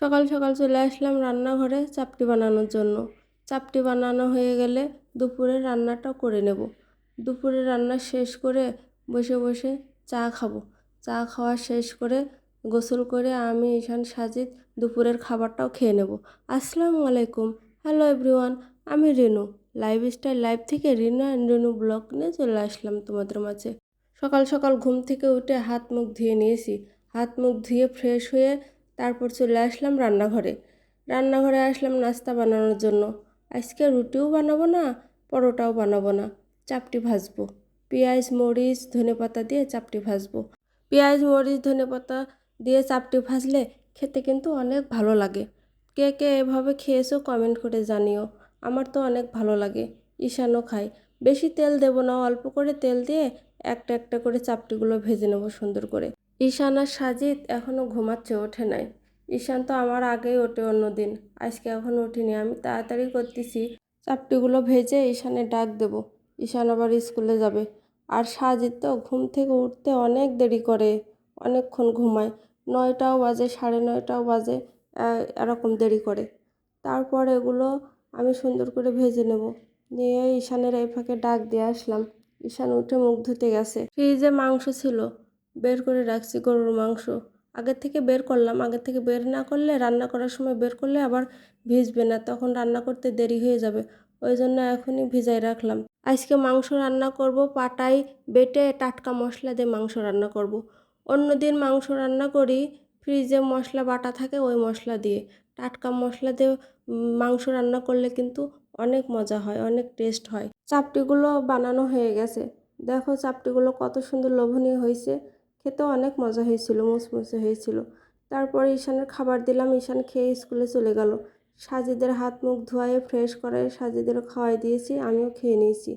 সকাল সকাল চলে আসলাম রান্নাঘরে চাপটি বানানোর জন্য। চাপটি বানানো হয়ে গেলে দুপুরে রান্নাটা করে নেব। দুপুরে রান্না শেষ করে বসে বসে চা খাব। চা খাওয়া শেষ করে গোসল করে আমি, ঈশান, সাজিদ দুপুরের খাবারটাও খেয়ে নেব। আসসালামু আলাইকুম। হ্যালো এভরিওয়ান, আমি রেনু। লাইফ স্টাইল লাইফ থেকে রিনু অ্যান্ড রেনু ব্লগ নিয়ে চলে আসলাম তোমাদের মাঝে। সকাল সকাল ঘুম থেকে উঠে হাত মুখ ধুয়ে নিয়েছি। হাত মুখ ধুয়ে ফ্রেশ হয়ে তারপর চলে আসলাম রান্নাঘরে। রান্নাঘরে আসলাম নাস্তা বানানোর জন্য। আজকে রুটিও বানাবো না, পরোটাও বানাবো না। চাপটি ভাজবো। পেঁয়াজ, মরিচ ধনেপাতা দিয়ে চাপটি ভাজবো। পেঁয়াজ, মরিচ ধনেপাতা দিয়ে চাপটি ভাজলে খেতে কিন্তু অনেক ভালো লাগে। কে কে এভাবে খেয়েছো কমেন্ট করে জানিও। আমার তো অনেক ভালো লাগে। ঈশানও খাই বেশি তেল দেবো না, অল্প করে তেল দিয়ে একটা একটা করে চাপটিগুলো ভেজে নেব সুন্দর করে। ঈশান আর সাজিদ এখনও ঘুমাচ্ছে, ওঠে নাই। ঈশান তো আমার আগেই ওঠে অন্য দিন আজকে এখন উঠিনি। আমি তাড়াতাড়ি করতেছি। চাপটিগুলো ভেজে ঈশানে ডাক দেবো। ঈশান আবার স্কুলে যাবে। আর সাজিদ তো ঘুম থেকে উঠতে অনেক দেরি করে। অনেকক্ষণ ঘুমায়। নয়টাও বাজে, সাড়ে নয়টাও বাজে এরকম দেরি করে। তারপর এগুলো আমি সুন্দর করে ভেজে নেব। নিয়ে ঈশানের এই ফাঁকে ডাক দিয়ে আসলাম। ঈশান উঠে মুখ ধুতে গেছে। ফ্রিজে মাংস ছিল। বের করে রাখছি গরুর মাংস। আগের থেকে বের করলাম, আগের থেকে বের না করলে রান্না করার সময় বের করলে আবার ভিজবে না, তখন রান্না করতে দেরি হয়ে যাবে। ওই জন্য এখনই ভিজাই রাখলাম। আজকে মাংস রান্না করব পাটাই বেটে টাটকা মশলা দিয়ে মাংস রান্না করব। অন্যদিন মাংস রান্না করি, ফ্রিজে মশলা বাটা থাকে ওই মশলা দিয়ে। টাটকা মশলা দিয়ে মাংস রান্না করলে কিন্তু অনেক মজা হয়, অনেক টেস্ট হয়। চাপটিগুলো বানানো হয়ে গেছে। দেখো চাপটিগুলো কত সুন্দর লোভনীয় হয়েছে। খেতেও অনেক মজা হয়েছিল, মুচমুচে হয়েছিল। তারপরে ঈশানের খাবার দিলাম, ঈশান খেয়ে স্কুলে চলে গেল। সাজিদের হাত মুখ ধোয়ায়ে ফ্রেশ করে সাজিদেরও খাওয়াই দিয়েছি, আমিও খেয়ে নিয়েছি।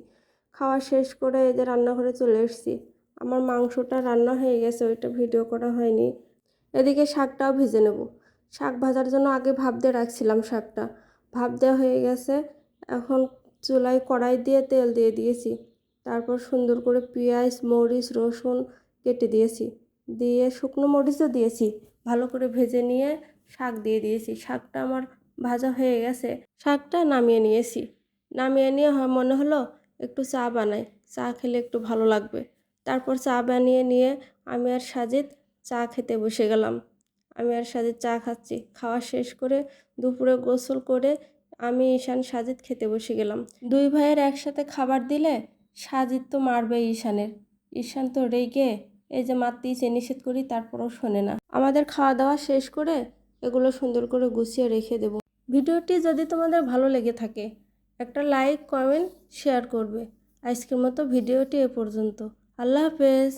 খাওয়া শেষ করে এদের রান্নাঘরে চলে এসেছি। আমার মাংসটা রান্না হয়ে গেছে, ওইটা ভিডিও করা হয়নি। এদিকে শাকটাও ভেজে নেব। শাক ভাজার জন্য আগে ভাপ দিয়ে রাখছিলাম শাকটা। ভাপ দেওয়া হয়ে গেছে, এখন চুলায় কড়াই দিয়ে তেল দিয়ে দিয়েছি। তারপর সুন্দর করে পেঁয়াজ, মরিচ, রসুন কেটে দিয়েছি। দিয়ে শুকনো মরিচও দিয়েছি। ভালো করে ভেজে নিয়ে শাক দিয়ে দিয়েছি। শাকটা আমার ভাজা হয়ে গেছে। শাকটা নামিয়ে নিয়েছি। নামিয়ে নিয়ে মনে হলো একটু চা বানাই। চা খেলে একটু ভালো লাগবে। তারপর চা বানিয়ে নিয়ে আমি আর সাজিদ চা খেতে বসে গেলাম। আমি আর সাজিদ চা খাচ্ছি। খাওয়া শেষ করে দুপুরে গোসল করে আমি ঈশান, সাজিদ খেতে বসে গেলাম। দুই ভাইয়ের একসাথে খাবার দিলে সাজিদ তো মারবে ঈশানের। ঈশান তো রেগে এই যে মারতেইছে নিষেধ করি, তারপরও শোনে না। আমাদের খাওয়া দাওয়া শেষ করে এগুলো সুন্দর করে গুছিয়ে রেখে দেব। ভিডিওটি যদি তোমাদের ভালো লেগে থাকে, একটা লাইক, কমেন্ট, শেয়ার করবে। আজকের মতো ভিডিওটি এ পর্যন্ত। আল্লাহ হাফেজ।